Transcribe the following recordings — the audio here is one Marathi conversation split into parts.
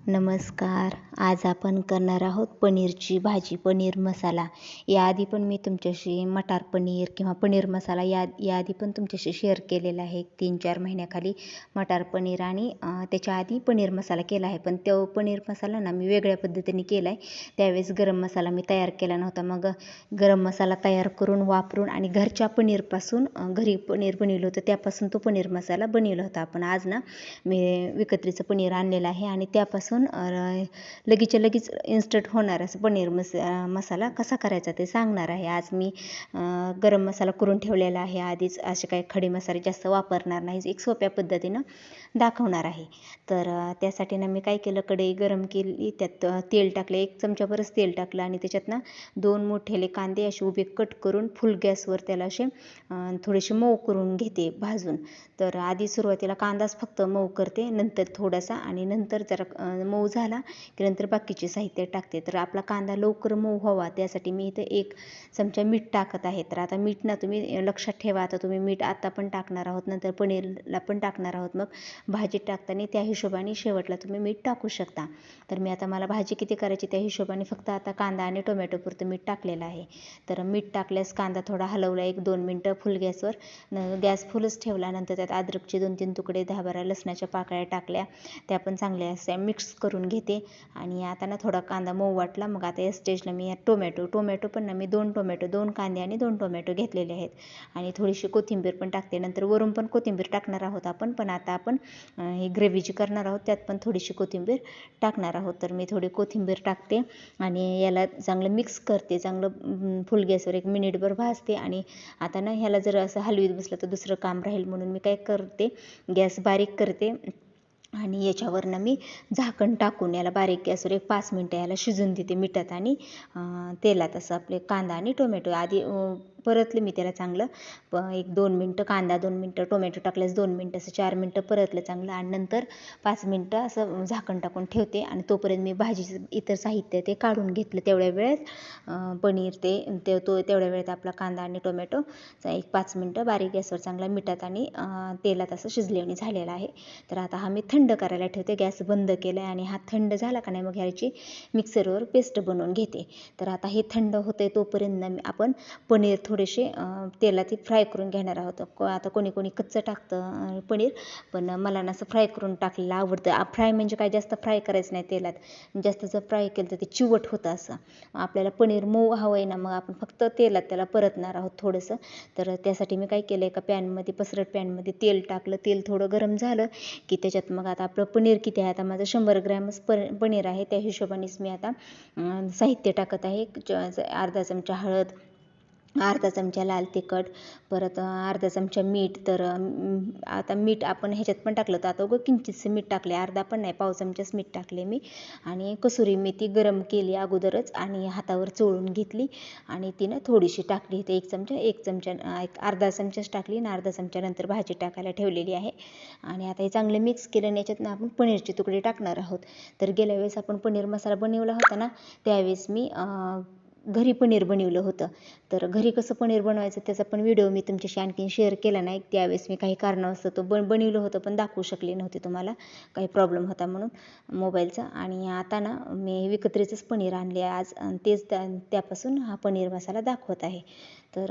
नमस्कार. आज आपण करणार आहोत पनीरची भाजी पनीर मसाला. याआधी पण मी तुमच्याशी मटार पनीर किंवा पनीर मसाला या याआधी पण तुमच्याशी शेअर केलेला आहे. तीन चार महिन्याखाली मटार पनीर आणि त्याच्या आधी पनीर मसाला केला आहे. पण तो पनीर मसाला ना मी वेगळ्या पद्धतीने केला आहे त्यावेळेस गरम मसाला मी तयार केला नव्हता. मग गरम मसाला तयार करून वापरून आणि घरच्या पनीरपासून घरी पनीर बनवलं होतं. त्यापासून तो पनीर मसाला बनवला होता. आपण आज ना मी विकत्रीचं पनीर आणलेलं आहे आणि त्यापासून असून लगेचच्या लगेच इन्स्टंट होणार असं पनीर मस मसाला कसा करायचा ते सांगणार आहे. आज मी गरम मसाला करून ठेवलेला आहे. आधीच असे काही खडे मसाले जास्त वापरणार नाही एक सोप्या पद्धतीनं दाखवणार आहे. तर त्यासाठी ना मी काय केलं कढई गरम केली त्यात तेल टाकलं एक चमच्याभरच तेल टाकलं आणि त्याच्यात ना दोन मोठेले कांदे असे उभे कट करून फुल गॅसवर त्याला असे थोडेसे मऊ करून घेते भाजून. तर आधी सुरुवातीला कांदाच फक्त मऊ करते नंतर थोडासा आणि नंतर जरा मऊ झाला की नंतर बाकीचे साहित्य टाकते. तर आपला कांदा लवकर मऊ व्हावा त्यासाठी मी इथं एक चमचा मीठ टाकत आहे. तर आता मीठ ना तुम्ही लक्षात ठेवा आता तुम्ही मीठ आता पण टाकणार आहोत नंतर पनीरला पण टाकणार आहोत मग. भाजी टाकताना त्या हिशोबाने शेवटला तुम्ही मीठ टाकू शकता. तर मी आता मला भाजी किती करायची त्या हिशोबाने फक्त आता कांदा आणि टोमॅटोपुरतं मीठ टाकलेलं आहे. तर मीठ टाकल्यास कांदा थोडा हलवला एक दोन मिनटं फुल गॅसवर न गॅस फुलच ठेवला नंतर त्यात अद्रकचे दोन तीन तुकडे दहा बारा लसणाच्या पाकळ्या टाकल्या त्या पण चांगल्या असं मिक्स करून घेते. आणि आता ना थोडा कांदा मऊ वाटला मग आता या स्टेजला मी टोमॅटो टोमॅटो पण ना मी दोन टोमॅटो दोन कांदे आणि दोन टोमॅटो घेतलेले आहेत. आणि थोडीशी कोथिंबीर पण टाकते नंतर वरून पण कोथिंबीर टाकणार आहोत आपण पण आता आपण ही ग्रेव्ही जी करणार आहोत त्यात पण थोडीशी कोथिंबीर टाकणार आहोत. तर मी थोडी कोथिंबीर टाकते आणि याला चांगलं मिक्स करते. चांगलं फुल गॅसवर एक मिनिटभर भाजते आणि आता ना ह्याला जर असं हलवीत बसलं तर दुसरं काम राहील म्हणून मी काय करते गॅस बारीक करते आणि याच्यावरनं मी झाकण टाकून याला बारीक गॅसवर एक पाच मिनटं याला शिजून देते मिठात आणि तेलात असं आपले कांदा आणि टोमॅटो आधी परतलं मी त्याला चांगलं. प एक दोन मिनटं कांदा दोन मिनटं टोमॅटो टाकल्यास दोन मिनटं असं चार मिनटं परतलं चांगलं. आणि नंतर पाच मिनटं असं झाकण टाकून ठेवते आणि तोपर्यंत मी भाजीचं इतर साहित्य ते काढून घेतलं तेवढ्या वेळेत. पनीर ते ते तो तेवढ्या वेळेत आपला कांदा आणि टोमॅटो एक पाच मिनटं बारीक गॅसवर चांगला मिठात आणि तेलात असं शिजलेवणी झालेला आहे. तर आता हा मी थंड करायला ठेवते. गॅस बंद केला आहे आणि हा थंड झाला का नाही मग ह्याची मिक्सरवर पेस्ट बनवून घेते. तर आता हे थंड होते तोपर्यंत आपण पनीर थोडेसे तेलात फ्राय करून घेणार आहोत. आता कोणी कोणी कच्चं टाकतं पनीर पण मला ना असं फ्राय करून टाकलेलं आवडतं. फ्राय म्हणजे काय? जास्त फ्राय करायचं नाही तेलात. जास्त जर फ्राय केलं तर ते चिवट होतं असं. आपल्याला पनीर मऊ हवं आहे ना मग आपण फक्त तेलात त्याला परतणार आहोत थोडंसं. तर त्यासाठी मी काय केलं एका पॅनमध्ये पसरट पॅनमध्ये तेल टाकलं. तेल थोडं गरम झालं की त्याच्यात मग आता आपलं पनीर किती आहे? आता माझं शंभर ग्रॅमच प पनीर आहे. त्या हिशोबानेच मी आता साहित्य टाकत आहे. अर्धा चमचा हळद अर्धा चमचा लाल तिखट परत अर्धा चमचा मीठ तर आता मीठ आपण ह्याच्यात पण टाकलं तर आता उगं किंचितसं मीठ टाकले अर्धा पण नाही पाव चमचाच मीठ टाकले मी. आणि कसुरी मेथी गरम केली अगोदरच आणि हातावर चोळून घेतली आणि तिनं थोडीशी टाकली. इथे एक चमचा एक चमचा एक अर्धा चमचाच टाकली आणि अर्धा चमचा नंतर भाजी टाकायला ठेवलेली आहे. आणि आता हे चांगलं मिक्स केलं आणि याच्यात आपण पनीरचे तुकडे टाकणार आहोत. तर गेल्या वेळेस आपण पनीर मसाला बनवला होता ना त्यावेळेस मी घरी पनीर बनवलं होतं. तर घरी कसं पनीर बनवायचं त्याचा पण व्हिडिओ मी तुमच्याशी आणखीन शेअर केला नाही. त्यावेळेस मी काही कारणावस्त तो बन बनवलं होतं पण दाखवू शकले नव्हते तुम्हाला. काही प्रॉब्लेम होता म्हणून मोबाईलचा आणि आता ना मी विकत्रीचंच पनीर आणले आज. आणि तेच त्या त्यापासून हा पनीर मसाला दाखवत आहे. तर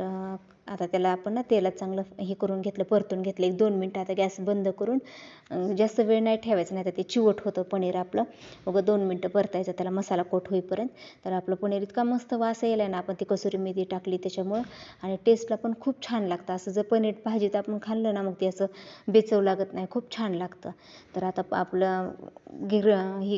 आता त्याला आपण ना तेलात चांगलं हे करून घेतलं परतून घेतलं. एक दोन मिनटं आता गॅस बंद करून जास्त वेळ नाही ठेवायचं नाही तर ते चिवट होतं पनीर आपलं. मग दोन मिनटं परतायचं त्याला मसाला कोट होईपर्यंत. तर आपलं पनीर इतका मस्त वास यायला ना आपण ती कसुरी मेथी टाकली त्याच्यामुळं. आणि टेस्टला पण खूप छान लागतं. असं जर पनीर भाजीत आपण खाल्लं ना मग ते असं बेचव लागत नाही. खूप छान लागतं. तर आता आपलं गिर ही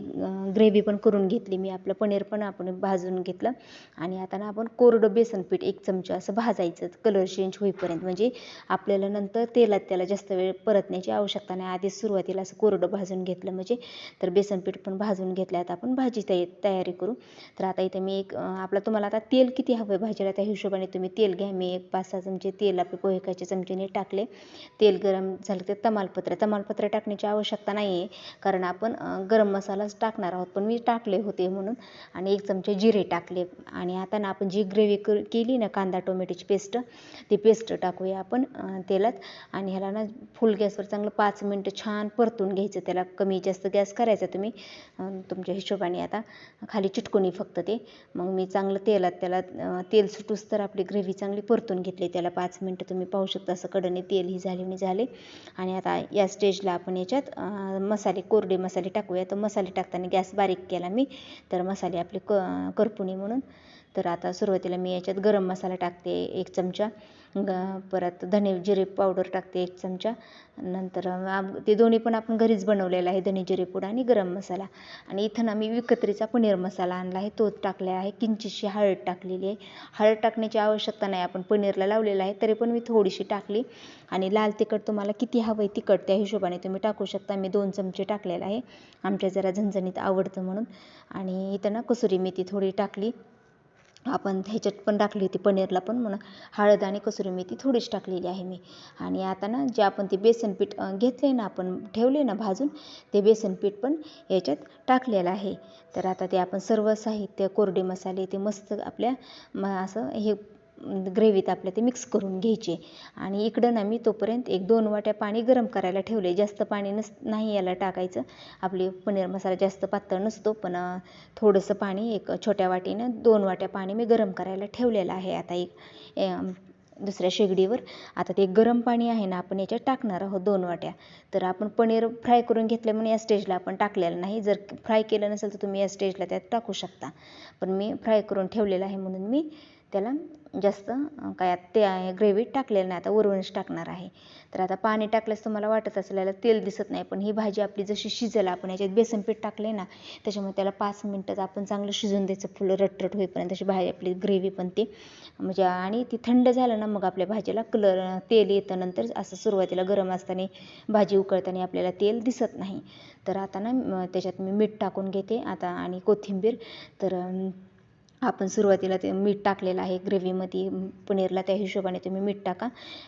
ग्रेव्ही पण करून घेतली मी. आपलं पनीर पण आपण भाजून घेतलं. आणि आता ना आपण कोरडं बेसन पीठ एक चमचा असं भाजायचं कलर चेंज होईपर्यंत. म्हणजे आपल्याला नंतर तेलात त्याला जास्त वेळ परतण्याची आवश्यकता नाही. आधीच सुरुवातीला असं कोरडं भाजून घेतलं म्हणजे तर बेसनपीठ पण भाजून घेतलं आता आपण भाजी तया तयारी करू. तर आता इथे मी एक आपला तुम्हाला आता तेल किती हवं आहे भाजीला? त्या हिशोबाने तुम्ही तेल घ्या. मी एक पाच सहा चमचे तेल आपले पोहेकाच्या चमचेने टाकले. तेल गरम झालं ते तमालपत्र. तमालपत्र टाकण्याची आवश्यकता नाही आहे कारण आपण गरम मसालाच टाकणार आहोत. पण मी टाकले होते म्हणून. आणि एक चमचे जिरे टाकले. आणि आता ना आपण जी ग्रेव्ही केली ना कांदा टोमॅटो टोमॅटोची पेस्ट ती पेस्ट टाकूया आपण तेलात. आणि ह्याला ना फुल गॅसवर चांगलं पाच मिनटं छान परतून घ्यायचं. त्याला कमी जास्त गॅस करायचा तुम्ही तुमच्या हिशोबाने आता. खाली चिटकुनी फक्त ते. मग मी चांगलं तेलात त्याला तेल सुटूस तर आपली ग्रेव्ही चांगली परतून घेतली. त्याला पाच मिनटं तुम्ही पाहू शकता असं कडने तेल ही झाले आणि झाले. आणि आता या स्टेजला आपण याच्यात मसाले कोरडे मसाले टाकूया. तर मसाले टाकताना गॅस बारीक केला मी. तर मसाले आपले क करपुणी म्हणून. तर आता सुरुवातीला मी याच्यात गरम मसाला टाकते एक चमचा ग परत धने जिरे पावडर टाकते एक चमचा नंतर ते दोन्ही पण आपण घरीच बनवलेलं आहे धने जिरे पूड आणि गरम मसाला. आणि इथं ना मी विकत्रीचा पनीर मसाला आणला आहे तो टाकला आहे किंचितशी हळद टाकलेली आहे. हळद टाकण्याची आवश्यकता नाही आपण पनीरला लावलेला आहे तरी पण मी थोडीशी टाकली. आणि लाल तिखट तुम्हाला किती हवं आहे तिखट त्या हिशोबाने तुम्ही टाकू शकता. मी दोन चमचे टाकलेला आहे आमच्या जरा झणझणीत आवडतं म्हणून. आणि इथं ना कसुरी मेथी थोडी टाकली. आपण ह्याच्यात पण टाकली होती पनीरला पण म्हणून. हळद आणि कसुरी मेथी थोडीच टाकलेली आहे मी. आणि आता ना जे आपण ते बेसन पीठ घेतले ना आपण ठेवले ना भाजून ते बेसन पीठ पण याच्यात टाकलेलं आहे. तर आता ते आपण सर्व साहित्य कोरडे मसाले ते मस्त आपल्या म असं हे ग्रेव्हीत आपल्या ते मिक्स करून घ्यायचे. आणि इकडं ना मी तोपर्यंत एक दोन वाट्या पाणी गरम करायला ठेवले जास्त पाणी नस नाही याला टाकायचं. आपली पनीर मसाला जास्त पातळ नसतो पण थोडंसं पाणी एक छोट्या वाटीनं दोन वाट्या पाणी मी गरम करायला ठेवलेलं आहे. आता एक दुसऱ्या शेगडीवर. आता ते गरम पाणी आहे ना आपण याच्यात टाकणार आहोत दोन वाट्या. तर आपण पनीर फ्राय करून घेतलं म्हणून या स्टेजला आपण टाकलेलं नाही. जर फ्राय केलं नसेल तर तुम्ही या स्टेजला त्यात टाकू शकता. पण मी फ्राय करून ठेवलेलं आहे म्हणून मी त्याला जास्त काय ते ग्रेव्ही टाकलेलं नाही आता वरूनच टाकणार आहे. तर आता पाणी टाकल्यास तुम्हाला वाटत असेल याला तेल दिसत नाही पण ही भाजी आपली जशी शिजेल आपण याच्यात बेसन पीठ टाकले ना त्याच्यामुळे त्याला पाच मिनटात आपण चांगलं शिजून द्यायचं फुलं रटरट होईपर्यंत अशी भाजी आपली ग्रेव्ही पण ती म्हणजे आणि ती थंड झालं ना मग आपल्या भाजीला कलर तेल येतं नंतर असं सुरुवातीला गरम असताना भाजी उकळताना आपल्याला तेल दिसत नाही. तर आता ना त्याच्यात मी मीठ टाकून घेते आता आणि कोथिंबीर. तर आपण सुरुवातीला ते मीठ टाकलेलं आहे ग्रेव्हीमध्ये पनीरला त्या हिशोबाने तुम्ही मीठ टाका.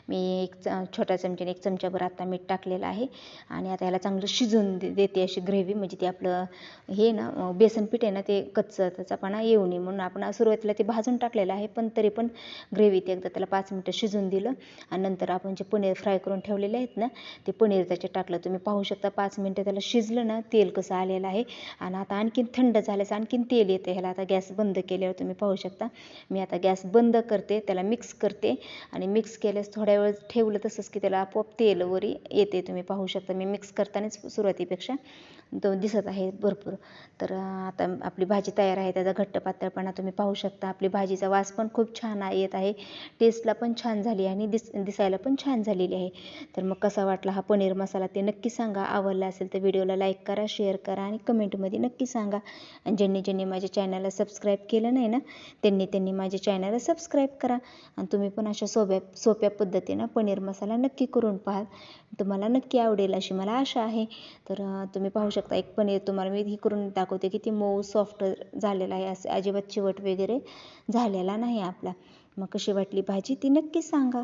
मी एक च छोट्या चमच्याने एक चमच्याभर आत्ता मीठ टाकलेलं आहे. आणि आता याला चांगलं शिजून दे देते अशी ग्रेव्ही. म्हणजे ते आपलं हे ना बेसन पीठ आहे ना ते कच्चं त्याचापणा येऊ नये. म्हणून आपण सुरुवातीला ते भाजून टाकलेलं आहे. पण तरी पण ग्रेव्हीत एकदा त्याला पाच मिनटं शिजून दिलं. आणि नंतर आपण जे पनीर फ्राय करून ठेवलेले आहेत ना ते पनीर त्याचे टाकलं. तुम्ही पाहू शकता पाच मिनटं त्याला शिजलं ना तेल कसं आलेलं आहे. आणि आता आणखीन थंड झाल्याचं आणखीन तेल येतं ह्याला. आता गॅस बंद केलं केल्यावर तुम्ही पाहू शकता. मी आता गॅस बंद करते त्याला मिक्स करते आणि मिक्स केल्यास थोड्या वेळ ठेवलं तसंच की त्याला आपोआप तेल वरी येते. तुम्ही पाहू शकता मी मिक्स करतानाच सुरुवातीपेक्षा तो दिसत आहे भरपूर. तर आता आपली भाजी तयार आहे त्याचा घट्ट पातळपणा तुम्ही पाहू शकता. आपली भाजीचा वास पण खूप छान येत आहे. टेस्टला पण छान झाली आणि दिस दिसायला पण छान झालेली आहे. तर मग कसा वाटला हा पनीर मसाला ते नक्की सांगा. आवडला असेल तर व्हिडिओला लाईक करा शेअर करा आणि कमेंटमध्ये नक्की सांगा. आणि ज्यांनी ज्यांनी माझ्या चॅनलला सबस्क्राईब केलं नाही ना त्यांनी त्यांनी माझ्या चॅनलला सबस्क्राईब करा. आणि तुम्ही पण अशा सोप्या सोप्या पद्धतीनं पनीर मसाला नक्की करून पाहाल. तुम्हाला नक्की आवडेल अशी मला आशा आहे. तर तुम्ही पाहू शकता एक पनीर तुम्हाला मी ही करून दाखवते किती मऊ सॉफ्ट झालेला आहे असं अजिबात चिवट वगैरे झालेला नाही आपला. मग कशी वाटली भाजी ती नक्की सांगा.